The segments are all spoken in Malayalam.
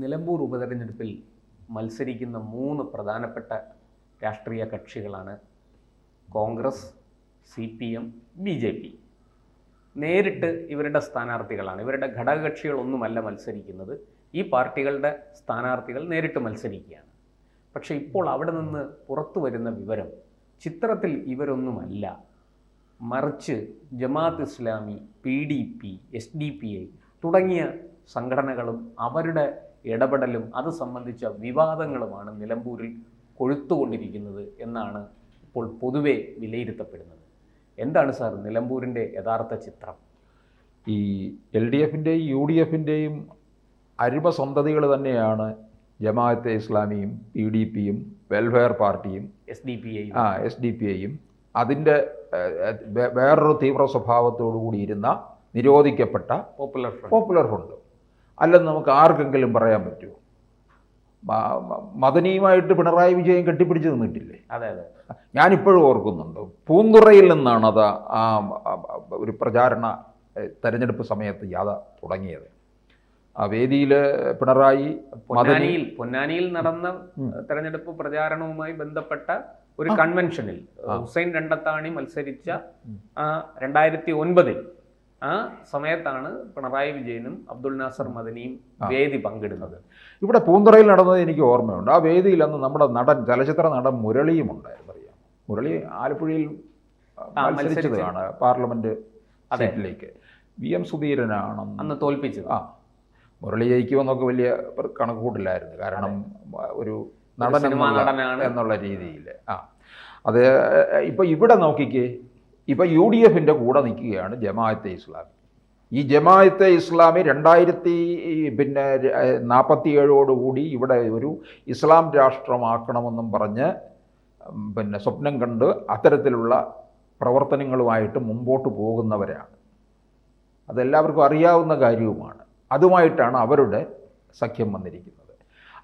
നിലമ്പൂർ ഉപതെരഞ്ഞെടുപ്പിൽ മത്സരിക്കുന്ന മൂന്ന് പ്രധാനപ്പെട്ട രാഷ്ട്രീയ കക്ഷികളാണ് Congress C P M B J P. നേരിട്ട് ഇവരുടെ സ്ഥാനാർത്ഥികളാണ്. ഇവരുടെ ഘടകകക്ഷികളൊന്നുമല്ല മത്സരിക്കുന്നത്. ഈ പാർട്ടികളുടെ സ്ഥാനാർത്ഥികൾ നേരിട്ട് മത്സരിക്കുകയാണ്. പക്ഷേ ഇപ്പോൾ അവിടെ നിന്ന് പുറത്തു വരുന്ന വിവരം ചിത്രത്തിൽ ഇവരൊന്നുമല്ല. മറിച്ച് Jamaat Islami P D P S D P I തുടങ്ങിയ സംഘടനകളും അവരുടെ ഇടപെടലും അത് സംബന്ധിച്ച വിവാദങ്ങളുമാണ് നിലമ്പൂരിൽ കൊഴുത്തുകൊണ്ടിരിക്കുന്നത് എന്നാണ് ഇപ്പോൾ പൊതുവെ വിലയിരുത്തപ്പെടുന്നത്. എന്താണ് സാർ നിലമ്പൂരിന്റെ യഥാർത്ഥ ചിത്രം? ഈ എൽ ഡി എഫിന്റെയും യു ഡി എഫിന്റെയും അരുമ സന്തതികൾ തന്നെയാണ് ജമാഅത്തെ ഇസ്ലാമിയും പി ഡി പിയും വെൽഫെയർ പാർട്ടിയും എസ് ഡി പി ഐ ആ എസ് ഡി പി ഐയും അതിന്റെ വേറൊരു തീവ്ര സ്വഭാവത്തോടു കൂടി ഇരുന്ന നിരോധിക്കപ്പെട്ട പോപ്പുലർ പോപ്പുലർ ഫണ്ട് അല്ലെന്ന് നമുക്ക് ആർക്കെങ്കിലും പറയാൻ പറ്റുമോ? മദനിയുമായിട്ട് പിണറായി വിജയൻ കെട്ടിപ്പിടിച്ച് നിന്നിട്ടില്ലേ? അതെ അതെ. ഞാനിപ്പോഴും ഓർക്കുന്നുണ്ട്. പൂന്തുറയിൽ നിന്നാണ് അത് ആ ഒരു പ്രചാരണ തെരഞ്ഞെടുപ്പ് സമയത്ത് യാത തുടങ്ങിയത്. ആ വേദിയിൽ പിണറായി മദനിയിൽ പൊന്നാനിയിൽ പൊന്നാനിയിൽ നടന്ന തെരഞ്ഞെടുപ്പ് പ്രചാരണവുമായി ബന്ധപ്പെട്ട ഒരു കൺവെൻഷനിൽ ഹുസൈൻ രണ്ടത്താണി മത്സരിച്ച രണ്ടായിരത്തി ഒൻപതിൽ ആ സമയത്താണ് പിണറായി വിജയനും അബ്ദുൾ നാസർ മദനിയും വേദി പങ്കിടുന്നത്. ഇവിടെ പൂന്തുറയിൽ നടന്നത് എനിക്ക് ഓർമ്മയുണ്ട്. ആ വേദിയിൽ അന്ന് നമ്മുടെ നടൻ ചലച്ചിത്ര നടൻ മുരളിയും ഉണ്ടായിരുന്നു. അറിയാം മുരളി ആലപ്പുഴയിൽ മത്സരിച്ചതാണ് പാർലമെന്റ് സീറ്റിലേക്ക്. വി എം സുധീരനാണെന്ന് അന്ന് തോൽപ്പിച്ചത്. ആ. മുരളി ജയിക്കുമെന്നൊക്കെ വലിയ കണക്ക് കണക്കുകൂട്ടില്ലായിരുന്നു കാരണം ഒരു നടൻ. എന്നുള്ള രീതിയിൽ. ആ. അത് ഇപ്പൊ ഇവിടെ നോക്കിക്കേ. ഇപ്പൊ യു ഡി എഫിന്റെ കൂടെ നിൽക്കുകയാണ് ജമാഅത്തെ ഇസ്ലാമി. ഈ ജമാഅത്തെ ഇസ്ലാമി രണ്ടായിരത്തി പിന്നെ നാൽപ്പത്തി ഏഴോടുകൂടി ഇവിടെ ഒരു ഇസ്ലാം രാഷ്ട്രമാക്കണമെന്നും പറഞ്ഞ് പിന്നെ സ്വപ്നം കണ്ട് അത്തരത്തിലുള്ള പ്രവർത്തനങ്ങളുമായിട്ട് മുമ്പോട്ട് പോകുന്നവരാണ്. അതെല്ലാവർക്കും അറിയാവുന്ന കാര്യവുമാണ്. അതുമായിട്ടാണ് അവരുടെ സഖ്യം വന്നിരിക്കുന്നത്.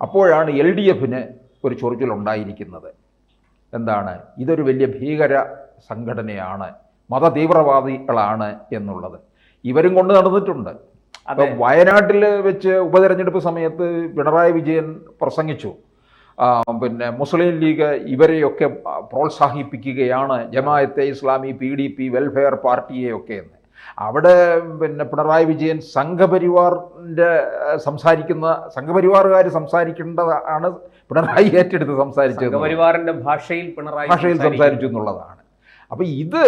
അപ്പോഴാണ് എൽ ഡി എഫിന് ഒരു ചൊറിച്ചിലുണ്ടായിരിക്കുന്നത്. എന്താണ്? ഇതൊരു വലിയ ഭീകര സംഘടനയാണ് മതതീവ്രവാദികളാണ് എന്നുള്ളത്. ഇവരും കൊണ്ട് നടന്നിട്ടുണ്ട്. അപ്പം വയനാട്ടിൽ വെച്ച് ഉപതെരഞ്ഞെടുപ്പ് സമയത്ത് പിണറായി വിജയൻ പ്രസംഗിച്ചു. പിന്നെ മുസ്ലിം ലീഗ് ഇവരെയൊക്കെ പ്രോത്സാഹിപ്പിക്കുകയാണ് Jamaat-e Islami P D P welfare പാർട്ടിയെയൊക്കെ എന്ന്. അവിടെ പിന്നെ പിണറായി വിജയൻ സംഘപരിവാറിന്റെ സംസാരിക്കുന്ന സംഘപരിവാറുകാർ സംസാരിക്കേണ്ടതാണ് പിണറായി ഏറ്റെടുത്ത് സംസാരിച്ചത് സംഘപരിവാറിന്റെ ഭാഷയിൽ പിണറായി ഭാഷയിൽ സംസാരിച്ചു എന്നുള്ളതാണ്. അപ്പം ഇത്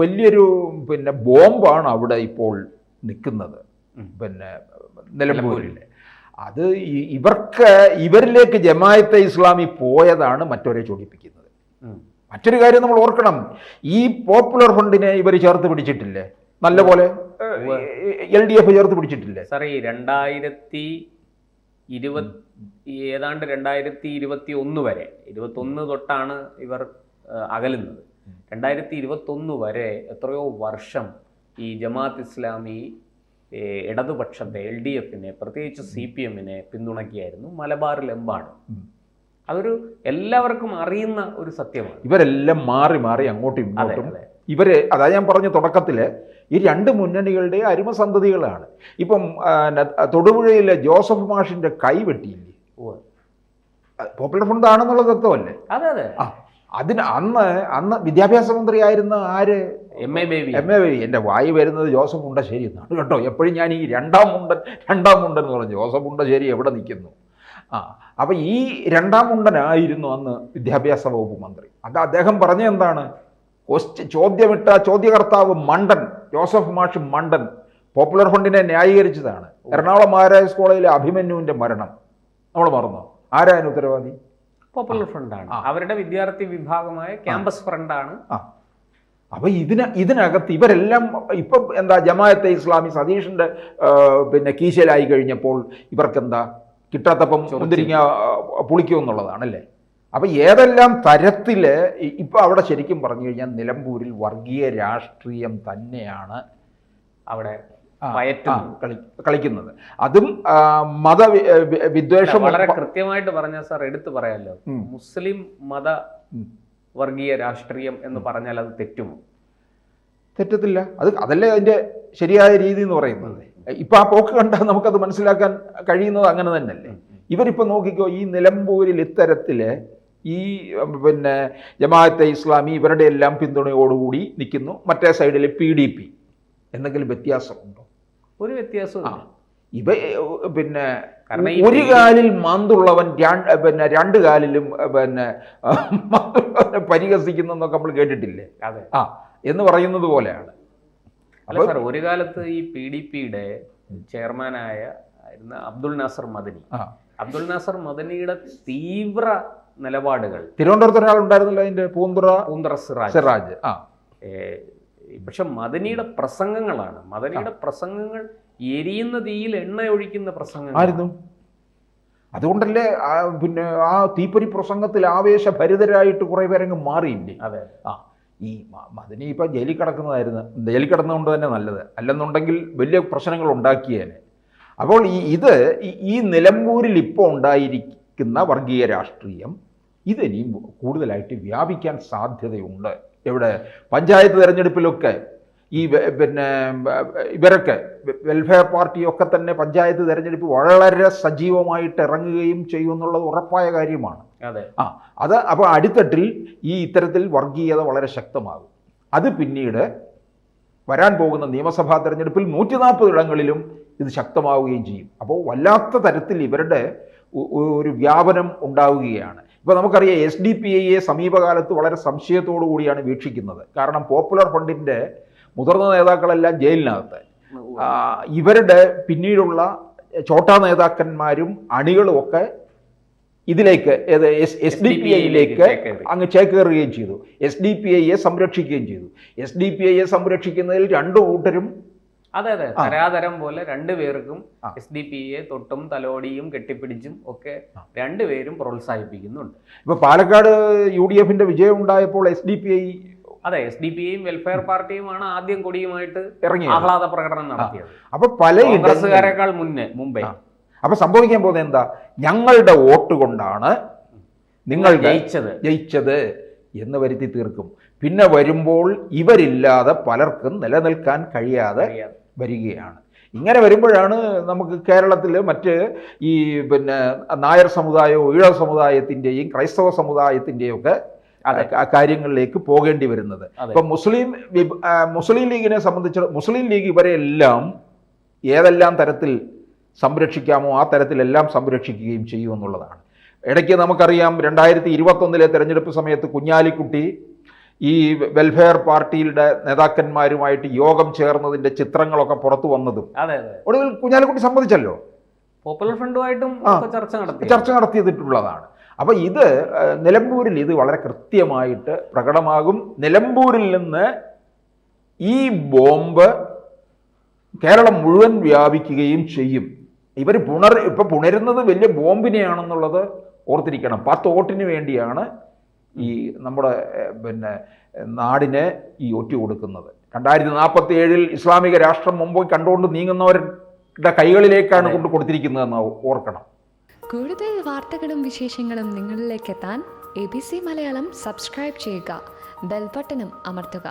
വലിയൊരു പിന്നെ ബോംബാണ് അവിടെ ഇപ്പോൾ നിൽക്കുന്നത്. പിന്നെ നിലമ്പൂരിൽ. അത് ഇവർക്ക് ഇവരിലേക്ക് ജമായത്തെ ഇസ്ലാമി പോയതാണ് മറ്റൊരെ ചോദിപ്പിക്കുന്നത് മറ്റൊരു കാര്യം നമ്മൾ ഓർക്കണം. ഈ പോപ്പുലർ ഫണ്ടിനെ ഇവർ ചേർത്ത് പിടിച്ചിട്ടില്ലേ? നല്ലപോലെ? എൽ ഡി എഫ് ചേർത്ത് പിടിച്ചിട്ടില്ലേ? സാറേ ഈ രണ്ടായിരത്തി ഇരുപത്തി ഏതാണ്ട് രണ്ടായിരത്തി ഇരുപത്തി ഒന്ന് വരെ ഇരുപത്തൊന്ന് തൊട്ടാണ് ഇവർ അകലുന്നത്. രണ്ടായിരത്തി ഇരുപത്തൊന്ന് വരെ എത്രയോ വർഷം ഈ ജമാഅത്ത് ഇസ്ലാമി ഇടതുപക്ഷത്തെ എൽ ഡി എഫിനെ പ്രത്യേകിച്ച് സി പി എമ്മിനെ പിന്തുണയ്ക്കുകയായിരുന്നു മലബാറിലെമ്പാടും. അതൊരു എല്ലാവർക്കും അറിയുന്ന ഒരു സത്യമാണ്. ഇവരെല്ലാം മാറി മാറി അങ്ങോട്ടും ഇങ്ങോട്ടും ഇവരെ അതായത് അതാ ഞാൻ പറഞ്ഞ തുടക്കത്തിൽ ഈ രണ്ട് മുന്നണികളുടെ അരുമസന്തതികളാണ് ഇപ്പം തൊടുപുഴയിലെ ജോസഫ് മാഷിന്റെ കൈ വെട്ടിയില്ലേ? പോപ്പുലർ ഫ്രണ്ട് ആണെന്നുള്ള തത്വമല്ലേ? അതെ അതെ. ആ അതിന് അന്ന് അന്ന് വിദ്യാഭ്യാസ മന്ത്രിയായിരുന്ന ആര്? M A Baby M A Baby എന്റെ വായി വരുന്നത് ജോസഫ് ഉണ്ടശ്ശേരി എന്നാണ് കേട്ടോ. എപ്പോഴും ഞാൻ ഈ രണ്ടാം മുണ്ടൻ രണ്ടാം മുണ്ടൻ എന്ന് പറഞ്ഞു. ജോസഫ് ഉണ്ടശ്ശേരി എവിടെ നിൽക്കുന്നു? ആ അപ്പം ഈ രണ്ടാം മുണ്ടനായിരുന്നു അന്ന് വിദ്യാഭ്യാസ വകുപ്പ് മന്ത്രി. അത് അദ്ദേഹം പറഞ്ഞ എന്താണ്? ക്വസ്റ്റ്യൻ ചോദ്യമിട്ട ചോദ്യകർത്താവ് മണ്ടൻ ജോസഫ് മാഷ് മണ്ടൻ പോപ്പുലർ ഫണ്ടിനെ ന്യായീകരിച്ചതാണ്. എറണാകുളം മഹാരാജാസ് കോളേജിലെ അഭിമന്യുവിന്റെ മരണം. നമ്മൾ മറന്നു? ആരായിരുന്നു ഉത്തരവാദി? പോപ്പുലർ ഫ്രണ്ടാണ് അവരുടെ വിദ്യാർത്ഥി വിഭാഗമായ ക്യാമ്പസ് ഫ്രണ്ടാണ് ആണ്. അപ്പൊ ഇതിന് ഇതിനകത്ത് ഇവരെല്ലാം ഇപ്പം എന്താ ജമാഅത്തെ ഇസ്ലാമി സതീഷിന്റെ പിന്നെ കീശയിലായി കഴിഞ്ഞപ്പോൾ ഇവർക്കെന്താ കിട്ടാത്തപ്പം മുന്തിരിങ്ങ പുളിക്കുമെന്നുള്ളതാണല്ലേ അപ്പൊ ഏതെല്ലാം തരത്തിൽ ഇ- ഇപ്പൊ അവിടെ ശരിക്കും പറഞ്ഞു കഴിഞ്ഞാൽ നിലമ്പൂരിൽ വർഗീയ രാഷ്ട്രീയം തന്നെയാണ് അവിടെ കളിക്കുന്നത്. അതും മത വിദ്വേഷം വളരെ കൃത്യമായിട്ട് പറഞ്ഞ സാർ എടുത്തു പറയാലോ. മുസ്ലിം മത വർഗീയ രാഷ്ട്രീയം എന്ന് പറഞ്ഞാൽ അത് തെറ്റുമോ? തെറ്റത്തില്ല. അത് അതല്ലേ അതിന്റെ ശരിയായ രീതി എന്ന് പറയുന്നത്. ഇപ്പൊ ആ പോക്ക് കണ്ടാൽ നമുക്കത് മനസ്സിലാക്കാൻ കഴിയുന്നത് അങ്ങനെ തന്നെയല്ലേ? ഇവരിപ്പോൾ നോക്കിക്കോ ഈ നിലമ്പൂരിൽ ഇത്തരത്തിൽ ഈ പിന്നെ ജമാഅത്തെ ഇസ്ലാമി ഇവരുടെ എല്ലാം പിന്തുണയോടുകൂടി നിൽക്കുന്നു. മറ്റേ സൈഡിൽ പി ഡി പി. എന്തെങ്കിലും വ്യത്യാസമുണ്ടോ ഒരു വ്യത്യാസവും ആ ഇവ പിന്നെ ഒരു കാലിൽ മാന്തുള്ളവൻ പിന്നെ രണ്ട് കാലിലും പിന്നെ മാന്തുള്ളവനെ പരിഹസിക്കുന്നു എന്നൊക്കെ നമ്മൾ കേട്ടിട്ടില്ലേ? അതെ. ആ എന്ന് പറയുന്നത് പോലെയാണ്. അല്ല സാർ ഒരു കാലത്ത് ഈ പി ഡി പിയുടെ ചെയർമാനായ ആയിരുന്ന അബ്ദുൾ നാസർ മദനി. അബ്ദുൽ അബ്ദുൾ നാസർ മദനിയുടെ തീവ്ര നിലപാടുകൾ തിരുവനന്തപുരത്ത് ഒരാളുണ്ടായിരുന്നില്ല അതിന്റെ പൂന്തുറ പൂന്തുറ സിറാജ്. സിറാജ് ആ. പക്ഷെ മദനിയുടെ പ്രസംഗങ്ങളാണ്. മദനിയുടെ പ്രസംഗങ്ങൾ എരിയുന്ന തീയിൽ എണ്ണ ഒഴിക്കുന്ന പ്രസംഗം ആയിരുന്നു. അതുകൊണ്ടല്ലേ പിന്നെ ആ തീപ്പൊരി പ്രസംഗത്തിൽ ആവേശഭരിതരായിട്ട് കുറേ പേരങ്ങ് മാറിയില്ലേ? അതെ ആ ഈ മദനി ഇപ്പം ജയിലിൽ കിടക്കുന്നതായിരുന്നു. ജയിലിൽ കിടന്നതുകൊണ്ട് തന്നെ നല്ലത്. അല്ലെന്നുണ്ടെങ്കിൽ വലിയ പ്രശ്നങ്ങൾ ഉണ്ടാക്കിയേനെ. അപ്പോൾ ഈ ഇത് ഈ- ഈ നിലമ്പൂരിൽ ഇപ്പോൾ ഉണ്ടായിരിക്കുന്ന വർഗീയ രാഷ്ട്രീയം ഇതിനിയും കൂടുതലായിട്ട് വ്യാപിക്കാൻ സാധ്യതയുണ്ട്. എവിടെ? പഞ്ചായത്ത് തിരഞ്ഞെടുപ്പിലൊക്കെ ഈ പിന്നെ ഇവരൊക്കെ വെൽഫെയർ പാർട്ടിയൊക്കെ തന്നെ പഞ്ചായത്ത് തിരഞ്ഞെടുപ്പ് വളരെ സജീവമായിട്ട് ഇറങ്ങുകയും ചെയ്യുമെന്നുള്ളത് ഉറപ്പായ കാര്യമാണ്. അതെ. ആ അത് അപ്പോൾ അടിത്തട്ടിൽ ഈ ഇത്തരത്തിൽ വർഗീയത വളരെ ശക്തമാകും. അത് പിന്നീട് വരാൻ പോകുന്ന നിയമസഭാ തെരഞ്ഞെടുപ്പിൽ നൂറ്റി നാൽപ്പത് ഇടങ്ങളിലും ഇത് ശക്തമാവുകയും ചെയ്യും. അപ്പോൾ വല്ലാത്ത തരത്തിൽ ഇവരുടെ ഒരു വ്യാപനം ഉണ്ടാവുകയാണ്. ഇപ്പോൾ നമുക്കറിയാം എസ് ഡി പി ഐയെ സമീപകാലത്ത് വളരെ സംശയത്തോടു കൂടിയാണ് വീക്ഷിക്കുന്നത്. കാരണം പോപ്പുലർ ഫണ്ടിന്റെ മുതിർന്ന നേതാക്കളെല്ലാം ജയിലിനകത്ത്. ഇവരുടെ പിന്നീടുള്ള ചോട്ടാ നേതാക്കന്മാരും അണികളും ഒക്കെ ഇതിലേക്ക് ഏത് എസ് ഡി പി ഐയിലേക്ക്. അങ്ങ് ചേക്കേറുകയും ചെയ്തു. എസ് ഡി പി ഐയെ സംരക്ഷിക്കുകയും ചെയ്തു. എസ് ഡി പി ഐയെ സംരക്ഷിക്കുന്നതിൽ രണ്ടു കൂട്ടരും അതെ അതെ. തരാതരം പോലെ രണ്ടുപേർക്കും പേർക്കും എസ് ഡി പി എ തൊട്ടും തലോടിയും കെട്ടിപ്പിടിച്ചും ഒക്കെ രണ്ടുപേരും പ്രോത്സാഹിപ്പിക്കുന്നുണ്ട്. ഇപ്പൊ പാലക്കാട് യു ഡി എഫിന്റെ വിജയം ഉണ്ടായപ്പോൾ എസ് ഡി പി ഐ അതെ എസ് ഡി പി ഐയും വെൽഫെയർ പാർട്ടിയുമാണ് ആദ്യം കൊടിയുമായിട്ട് ഇറങ്ങി ആഹ്ലാദ പ്രകടനം നടത്തിയത്. അപ്പൊ പല കോൺഗ്രസ്സുകാരെക്കാൾ മുന്നേ മുംബൈ അപ്പൊ സംഭവിക്കാൻ പോകുന്നത് എന്താ? ഞങ്ങളുടെ വോട്ട് കൊണ്ടാണ് നിങ്ങൾ ജയിച്ചത്. ജയിച്ചത് എന്ന് വരുത്തി തീർക്കും. പിന്നെ വരുമ്പോൾ ഇവരില്ലാതെ പലർക്കും നിലനിൽക്കാൻ കഴിയാതെ. വരികയാണ്. ഇങ്ങനെ വരുമ്പോഴാണ് നമുക്ക് കേരളത്തിൽ മറ്റ് ഈ പിന്നെ നായർ സമുദായവും ഈഴ സമുദായത്തിന്റെയും ക്രൈസ്തവ സമുദായത്തിന്റെയും ഒക്കെ കാര്യങ്ങളിലേക്ക് പോകേണ്ടി വരുന്നത്. ഇപ്പം മുസ്ലിം മുസ്ലിം ലീഗിനെ സംബന്ധിച്ച് മുസ്ലിം ലീഗ് ഇവരെല്ലാം ഏതെല്ലാം തരത്തിൽ സംരക്ഷിക്കാമോ ആ തരത്തിലെല്ലാം സംരക്ഷിക്കുകയും ചെയ്യുമെന്നുള്ളതാണ്. ഇടയ്ക്ക് നമുക്കറിയാം രണ്ടായിരത്തി ഇരുപത്തൊന്നിലെ തെരഞ്ഞെടുപ്പ് സമയത്ത് കുഞ്ഞാലിക്കുട്ടി ഈ വെൽഫെയർ പാർട്ടിയുടെ നേതാക്കന്മാരുമായിട്ട് യോഗം ചേർന്നതിന്റെ ചിത്രങ്ങളൊക്കെ പുറത്തു വന്നതും. ഒടുവിൽ കുഞ്ഞാലിക്കുട്ടി സമ്മതിച്ചല്ലോ? പോപ്പുലർ ഫ്രണ്ടുമായിട്ടും ചർച്ച നടത്തി. ചർച്ച നടത്തിയിട്ടുള്ളതാണ്. അപ്പോൾ ഇത് നിലമ്പൂരിൽ ഇത് വളരെ കൃത്യമായിട്ട് പ്രകടമാകും. നിലമ്പൂരിൽ നിന്ന് ഈ ബോംബ് കേരളം മുഴുവൻ വ്യാപിക്കുകയും ചെയ്യും. ഇവർ പുണർ ഇപ്പം പുണരുന്നത് വലിയ ബോംബിനെയാണെന്നുള്ളത് ഓർത്തിരിക്കണം. പത്ത് വോട്ടിന് വേണ്ടിയാണ് ഈ നമ്മുടെ പിന്നെ നാടിനെ ഈ ഒറ്റ കൊടുക്കുന്നത്. രണ്ടായിരത്തി നാൽപ്പത്തി ഏഴിൽ ഇസ്ലാമിക രാഷ്ട്രം മുമ്പ് കണ്ടുകൊണ്ട് നീങ്ങുന്നവരുടെ കൈകളിലേക്കാണ് കൊണ്ട് കൊടുത്തിരിക്കുന്നതെന്ന് ഓർക്കണം. കൂടുതൽ വാർത്തകളും വിശേഷങ്ങളും നിങ്ങളിലേക്ക് എത്താൻ A B C Malayalam subscribe ചെയ്യുക. ബെൽബട്ടനും അമർത്തുക.